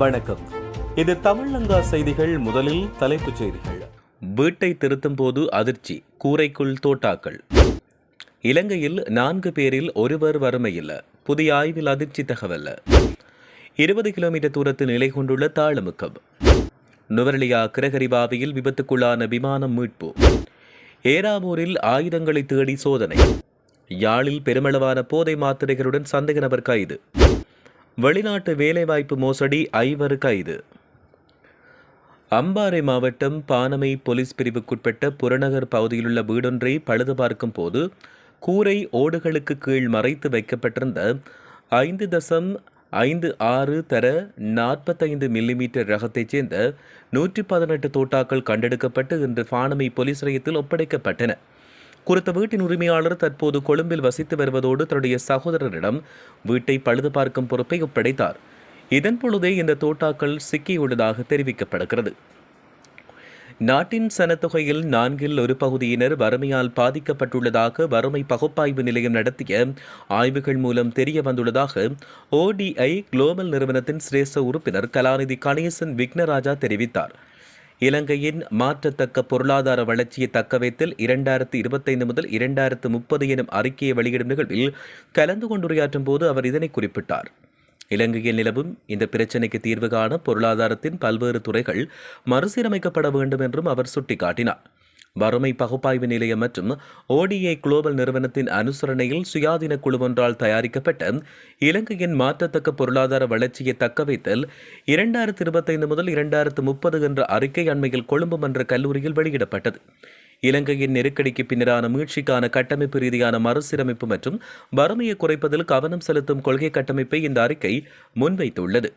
வணக்கம். இது தமிழங்கா செய்திகள் முதலில் தலைப்புச் செய்திகள். வீட்டை திருத்தும் போது அதிர்ச்சி கூரைக்குள் தோட்டாக்கள். இலங்கையில் நான்கு பேரில் ஒருவர் வறுமையில் புதிய ஆய்வில் அதிர்ச்சி தகவல் இருபது கிலோமீட்டர் தூரத்தில் நிலை கொண்டுள்ள தாளமுக்கம். நுவரலியா கிரகரிபாவியில் விபத்துக்குள்ளான விமானம் மீட்பு. ஏராமூரில் ஆயுதங்களை தேடி சோதனை. யாழில் பெருமளவான போதை மாத்திரைகளுடன் சந்தேக நபர் கைது. வெளிநாட்டு வேலைவாய்ப்பு மோசடி ஐவர் கைது. அம்பாறை மாவட்டம் பானமை போலீஸ் பிரிவுக்குட்பட்ட புறநகர் பகுதியிலுள்ள வீடொன்றை பழுது பார்க்கும் போது கூரை ஓடுகளுக்கு கீழ் மறைத்து வைக்கப்பட்டிருந்த ஐந்து தசம் ஐந்து ஆறு தர நாற்பத்தைந்து மில்லிமீட்டர் ரகத்தைச் சேர்ந்த நூற்றி பதினெட்டு தோட்டாக்கள் கண்டெடுக்கப்பட்டு இன்று பானமை போலீஸ் நிலையத்தில் ஒப்படைக்கப்பட்டன. குறித்த வீட்டின் உரிமையாளர் தற்போது கொழும்பில் வசித்து வருவதோடு தன்னுடைய சகோதரரிடம் வீட்டை பழுது பார்க்கும் பொறுப்பை ஒப்படைத்தார். இதன் பொழுதே இந்த தோட்டாக்கள் சிக்கியுள்ளதாக தெரிவிக்கப்படுகிறது. நாட்டின் சனத்தொகையில் நான்கில் ஒரு பகுதியினர் வறுமையால் பாதிக்கப்பட்டுள்ளதாக வறுமை பகுப்பாய்வு நிலையம் நடத்திய ஆய்வுகள் மூலம் தெரிய வந்துள்ளதாக ஓடிஐ குளோபல் நிறுவனத்தின் சிரேஷ்ட உறுப்பினர் கலாநிதி கணேசன் விக்னராஜா தெரிவித்தார். இலங்கையின் மாற்றத்தக்க பொருளாதார வளர்ச்சியை தக்கவைத்தல் இரண்டாயிரத்து இருபத்தைந்து முதல் இரண்டாயிரத்து முப்பது எனும் அறிக்கையை வெளியிடும் நிகழ்வில் கலந்து கொண்டுரையாற்றும் போது அவர் இதனை குறிப்பிட்டார். இலங்கையில் நிலவும் இந்த பிரச்சினைக்கு தீர்வு காண பொருளாதாரத்தின் பல்வேறு துறைகள் மறுசீரமைக்கப்பட வேண்டும் என்றும் அவர் சுட்டிக்காட்டினார். வறுமை பகுப்பாய்வு நிலையம் மற்றும் ஓடிஏ குளோபல் நிறுவனத்தின் அனுசரணையில் சுயாதீன குழு ஒன்றால் தயாரிக்கப்பட்ட இலங்கையின் மாற்றத்தக்க பொருளாதார வளர்ச்சியை தக்கவைத்தல் இரண்டாயிரத்து இருபத்தைந்து முதல் இரண்டாயிரத்து முப்பது என்ற அறிக்கை அண்மையில் கொழும்பு மன்ற கல்லூரியில் வெளியிடப்பட்டது. இலங்கையின் நெருக்கடிக்கு பின்னரான மீட்சிக்கான கட்டமைப்பு ரீதியான மறுசீரமைப்பு மற்றும் வறுமையை குறைப்பதில் கவனம் செலுத்தும் கொள்கை கட்டமைப்பை இந்த அறிக்கை முன்வைத்துள்ளது.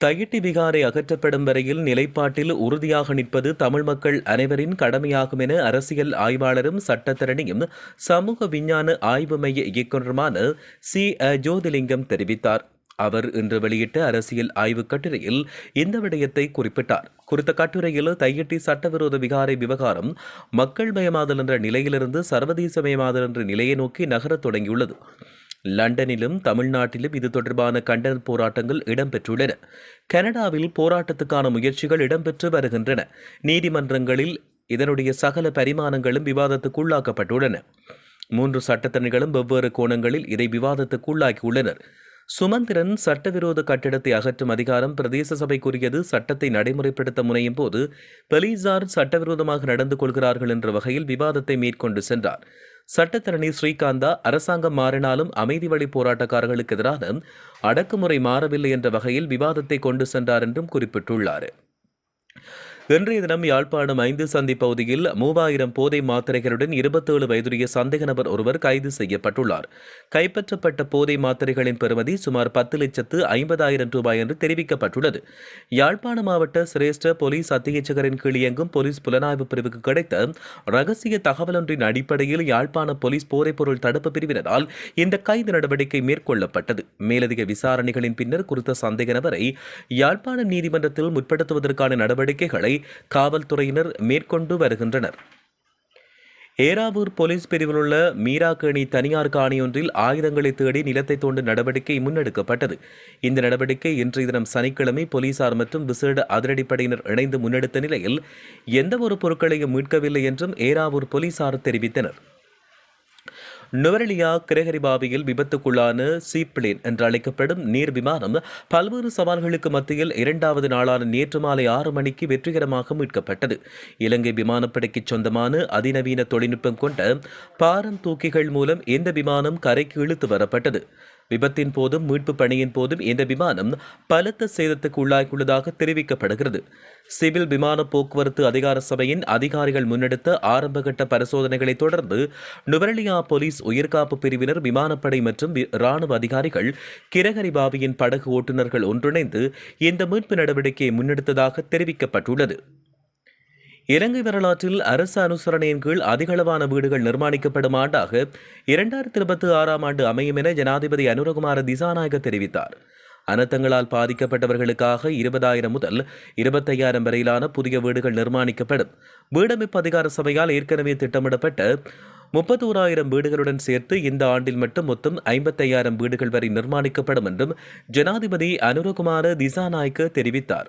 தையிட்டி விகாரை அகற்றப்படும் வரையில் நிலைப்பாட்டில் உறுதியாக நிற்பது தமிழ் மக்கள் அனைவரின் கடமையாகும் என அரசியல் ஆய்வாளரும் சட்டத்தரணியும் சமூக விஞ்ஞான ஆய்வு மைய இயக்குநருமான சி. அ. ஜோதிலிங்கம் தெரிவித்தார். அவர் இன்று வெளியிட்ட அரசியல் ஆய்வுக் கட்டுரையில் இந்த விடயத்தை குறிப்பிட்டார். குறித்த கட்டுரையில் தையிட்டி சட்டவிரோத விகாரை விவகாரம் மக்கள் மயமாதல் என்ற நிலையிலிருந்து சர்வதேச மயமாதல் என்ற நிலையை நோக்கி நகரத் தொடங்கியுள்ளது. லண்டனிலும் தமிழ்நாட்டிலும் இது தொடர்பான கண்டன போராட்டங்கள் இடம்பெற்றுள்ளன. கனடாவில் போராட்டத்துக்கான முயற்சிகள் இடம்பெற்று வருகின்றன. நீதிமன்றங்களில் இதனுடைய சகல பரிமாணங்களும் விவாதத்துக்குள்ளாக்கப்பட்டுள்ளன. மூன்று சட்டத்தணிகளும் வெவ்வேறு கோணங்களில் இதை விவாதத்துக்குள்ளாக்கியுள்ளனர். சுமந்திரன் சட்டவிரோத கட்டிடத்தை அகற்றும் அதிகாரம் பிரதேச சபைக்குரியது சட்டத்தை நடைமுறைப்படுத்த முனையும் போது பெலிசார் சட்டவிரோதமாக நடந்து கொள்கிறார்கள் என்ற வகையில் விவாதத்தை மேற்கொண்டு சென்றார். சட்டத்தரணி ஸ்ரீகாந்தா அரசாங்கம் மாறினாலும் அமைதி வழி போராட்டக்காரர்களுக்கு எதிரான அடக்குமுறை மாறவில்லை என்ற வகையில் விவாதத்தை கொண்டு சென்றார் என்றும் குறிப்பிட்டுள்ளார். இன்றைய தினம் யாழ்ப்பாணம் ஐந்து சந்தி பகுதியில் மூவாயிரம் போதை மாத்திரைகளுடன் இருபத்தேழு வயதுடைய சந்தேக நபர் ஒருவர் கைது செய்யப்பட்டுள்ளார். கைப்பற்றப்பட்ட போதை மாத்திரைகளின் பெறுமதி சுமார் பத்து லட்சத்து ஐம்பதாயிரம் ரூபாய் என்று தெரிவிக்கப்பட்டுள்ளது. யாழ்ப்பாண மாவட்ட சிரேஷ்ட போலீஸ் அத்தியட்சகரின் கீழ் இயங்கும் போலீஸ் புலனாய்வு பிரிவுக்கு கிடைத்த ரகசிய தகவலொன்றின் அடிப்படையில் யாழ்ப்பாண போலீஸ் போதைப்பொருள் தடுப்பு பிரிவினரால் இந்த கைது நடவடிக்கை மேற்கொள்ளப்பட்டது. மேலதிக விசாரணைகளின் பின்னர் குறித்த சந்தேக நபரை யாழ்ப்பாண நீதிமன்றத்தில் முற்படுத்துவதற்கான நடவடிக்கைகளை காவல்துறையினர் மேற்கொண்டு வருகின்றனர். ஏராவூர் போலீஸ் பிரிவில் உள்ள மீராக்கேணி தனியார் காணியொன்றில் ஆயுதங்களை தேடி நிலத்தை தோண்டும் நடவடிக்கை முன்னெடுக்கப்பட்டது. இந்த நடவடிக்கை இன்றைய தினம் சனிக்கிழமை போலீசார் மற்றும் விசேட அதிரடிப்படையினர் இணைந்து முன்னெடுத்த நிலையில் எந்தவொரு பொருட்களையும் மீட்கவில்லை என்றும் ஏராவூர் போலீசார் தெரிவித்தனர். நுவரெலியா கிரகரிபாவியில் விபத்துக்குள்ளான சீப்ளேன் என்று அழைக்கப்படும் நீர் விமானம் பல்வேறு சவால்களுக்கு மத்தியில் இரண்டாவது நாளான நேற்று மாலை ஆறு மணிக்கு வெற்றிகரமாக மீட்கப்பட்டது. இலங்கை விமானப்படைக்கு சொந்தமான அதிநவீன தொழில்நுட்பம் கொண்ட பாரம் தூக்கிகள் மூலம் இந்த விமானம் கரைக்கு இழுத்து வரப்பட்டது. விபத்தின் போதும் மீட்பு பணியின் போதும் இந்த விமானம் பலத்த சேதத்துக்கு உள்ளாகியுள்ளதாக தெரிவிக்கப்படுகிறது. சிவில் விமான போக்குவரத்து அதிகார சபையின் அதிகாரிகள் முன்னெடுத்த ஆரம்பகட்ட பரிசோதனைகளை தொடர்ந்து நுவரலியா போலீஸ் உயிர்காப்பு பிரிவினர் விமானப்படை மற்றும் இராணுவ ராணுவ அதிகாரிகள் கிரகரிபாவியின் படகு ஓட்டுநர்கள் ஒன்றிணைந்து இந்த மீட்பு நடவடிக்கையை முன்னெடுத்ததாக தெரிவிக்கப்பட்டுள்ளது. இலங்கை வரலாற்றில் அரசு அனுசரணையின் கீழ் அதிகளவான வீடுகள் நிர்மாணிக்கப்படும் ஆண்டாக இரண்டாயிரத்தி இருபத்தி ஆறாம் ஆண்டு அமையும் என ஜனாதிபதி அனுரகுமார திசாநாயக தெரிவித்தார். அனர்த்தங்களால் பாதிக்கப்பட்டவர்களுக்காக இருபதாயிரம் முதல் இருபத்தையாயிரம் வரையிலான புதிய வீடுகள் நிர்மாணிக்கப்படும். வீடமைப்பு அதிகார சபையால் ஏற்கனவே திட்டமிடப்பட்ட முப்பத்தோராயிரம் வீடுகளுடன் சேர்த்து இந்த ஆண்டில் மட்டும் மொத்தம் ஐம்பத்தையாயிரம் வீடுகள் வரை நிர்மாணிக்கப்படும் என்றும் ஜனாதிபதி அனுரகுமார திசாநாயக்க தெரிவித்தார்.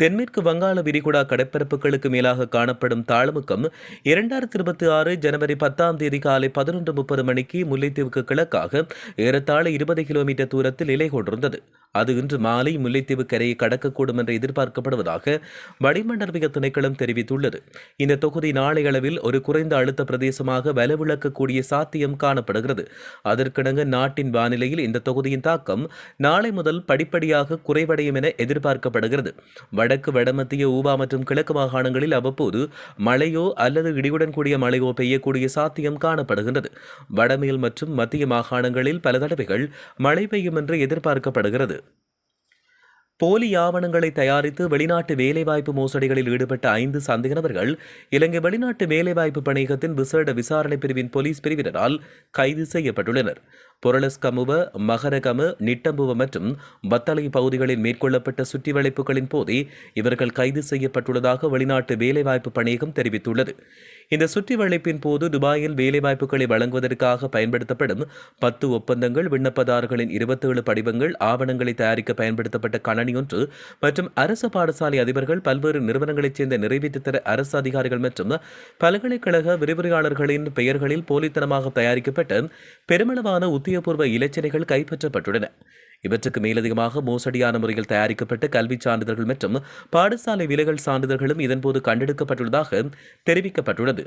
தென்மேற்கு வங்காள விரிகுடா கடற்பரப்புகளுக்கு மேலாக காணப்படும் தாழ்முக்கம் இரண்டாயிரத்தி இருபத்தி ஆறு ஜனவரி பத்தாம் தேதி காலை பதினொன்று முப்பது மணிக்கு முல்லைத்தீவுக்கு கிழக்காக ஏறத்தாழ இருபது கிலோமீட்டர் தூரத்தில் நிலை கொண்டிருந்தது அது இன்று மாலை முல்லைத்தீவு கரையை கடக்கக்கூடும் என்று எதிர்பார்க்கப்படுவதாக வளிமண்டலவிய திணைக்களம் தெரிவித்துள்ளது. இந்த தொகுதி நாளை அளவில் ஒரு குறைந்த அழுத்த பிரதேசமாக வலுவிழக்கக்கூடிய சாத்தியம் காணப்படுகிறது. அதற்கிணங்க நாட்டின் வானிலையில் இந்த தொகுதியின் தாக்கம் நாளை முதல் படிப்படியாக குறைவடையும் என எதிர்பார்க்கப்படுகிறது. வடக்கு வடமத்திய ஊபா மற்றும் கிழக்கு மாகாணங்களில் அவ்வப்போது மழையோ அல்லது இடியுடன் கூடிய மழையோ பெய்யக்கூடிய சாத்தியம் காணப்படுகின்றது. வடமேல் மற்றும் மத்திய மாகாணங்களில் பல தடவைகள் மழை பெய்யும் என்று எதிர்பார்க்கப்படுகிறது. போலி ஆவணங்களை தயாரித்து வெளிநாட்டு வேலைவாய்ப்பு மோசடிகளில் ஈடுபட்ட ஐந்து சந்தேக நபர்கள் இலங்கை வெளிநாட்டு வேலைவாய்ப்பு பணியகத்தின் விசேட விசாரணை பிரிவின் போலீஸ் பிரிவினரால் கைது செய்யப்பட்டுள்ளனர். பொருளஸ்கமுவ மகரகம நிட்டம்புவ மற்றும் பத்தலை பகுதிகளில் மேற்கொள்ளப்பட்ட சுற்றிவளைப்புகளின் போதே இவர்கள் கைது செய்யப்பட்டுள்ளதாக வெளிநாட்டு வேலைவாய்ப்பு பணியகம் தெரிவித்துள்ளது. இந்த சுற்றிவளைப்பின் போது துபாயில் வேலைவாய்ப்புகளை வழங்குவதற்காக பயன்படுத்தப்படும் பத்து ஒப்பந்தங்கள் விண்ணப்பதாரர்களின் இருபத்தேழு படிவங்கள் ஆவணங்களை தயாரிக்க பயன்படுத்தப்பட்ட கணனி ஒன்று மற்றும் அரசு பாடசாலை அதிபர்கள் பல்வேறு நிறுவனங்களைச் சேர்ந்த நிறைவேற்றுத்தர அரசு அதிகாரிகள் மற்றும் பல்கலைக்கழக விரிவுரையாளர்களின் பெயர்களில் போலித்தனமாக தயாரிக்கப்பட்ட பெருமளவான உத்தி அதிகாரப்பூர்வ இலச்சினைகள் கைப்பற்றப்பட்டுள்ளன. இவற்றுக்கு மேலதிகமாக மோசடியான முறையில் தயாரிக்கப்பட்ட கல்விச் சான்றிதழ்கள் மற்றும் பாடசாலை விலைகள் சான்றிதழ்களும் இதன்போது கண்டெடுக்கப்பட்டுள்ளதாக தெரிவிக்கப்பட்டுள்ளது.